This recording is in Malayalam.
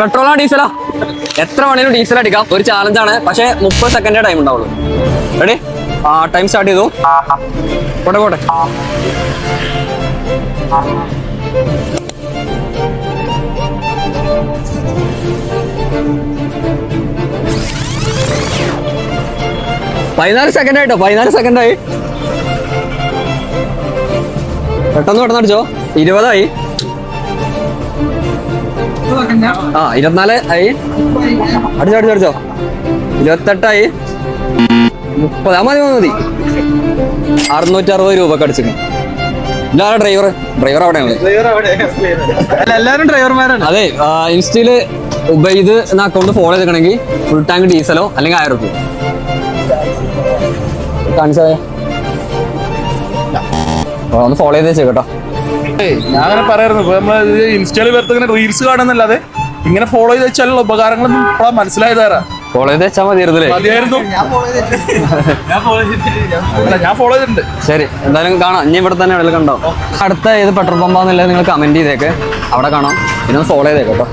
പെട്രോളോ ഡീസലോ. എത്ര വേണേലും ഡീസൽ അടിക്കാം. ഒരു ചാലഞ്ച് ആണ്. പക്ഷേ മുപ്പത് സെക്കൻഡേ ടൈം ഉണ്ടാവുള്ളൂ. റെഡി ആ ടൈം സ്റ്റാർട്ട് ചെയ്തു. പോട്ടെ പോട്ടെ. പതിനാല് സെക്കൻഡ് ആയിട്ടോ? പതിനാല് സെക്കൻഡായി പെട്ടെന്ന് പെട്ടെന്ന് അടിച്ചോ. ഇരുപതായി. ആ ഇരുപത്തിനാല് ആയി. അടിച്ചോ അടിച്ചോ അടിച്ചോ. ഇരുപത്തെട്ടായി. മുപ്പത്. മതി മതി അറുന്നൂറ്റി അറുപത് രൂപ അടിച്ചിരിക്കും ഇതാണ് ഡ്രൈവർ ഡ്രൈവർ അവിടെയാണ്. എല്ലാരും ഡ്രൈവർമാരാണ് അതെ ഇൻസ്റ്റയിൽ ഉബൈദ് എന്ന അക്കൗണ്ട് ഫോളോ ചെയ്തിട്ടുണ്ടെങ്കിൽ ഫുൾ ടാങ്ക് ഡീസലോ അല്ലെങ്കിൽ ആയിരം റുപ്യ കാണിച്ചേ? ഒന്ന് ഫോളോ ചെയ്ത് വെച്ചേക്കട്ടോ ഞാൻ അങ്ങനെ പറയായിരുന്നു. ഇപ്പൊ നമ്മൾ ഇൻസ്റ്റയിൽ വെറുതെ ഇങ്ങനെ റീൽസ് കാണുന്നല്ലാതെ ഇങ്ങനെ ഫോളോ ചെയ്ത് വെച്ചാലുള്ള ഉപകാരങ്ങളൊന്നും ഇപ്പഴാ മനസ്സിലായതാരാ ഫോളോ ചെയ്ത് വെച്ചാൽ മതിയായിരുന്നില്ലേ മതിയായിരുന്നു. അല്ല ഞാൻ ഫോളോ ചെയ്തിട്ടുണ്ട്. ശരി എന്തായാലും കാണാം. ഇനി ഇവിടെ തന്നെ എവിടെയെങ്കിലും കണ്ടോ? അടുത്ത ഏത് പെട്രോൾ പമ്പാന്നുള്ളത് നിങ്ങൾ കമന്റ് ചെയ്തേക്ക്. അവിടെ കാണാം. പിന്നെ ഒന്ന് ഫോളോ ചെയ്തേക്കട്ടോ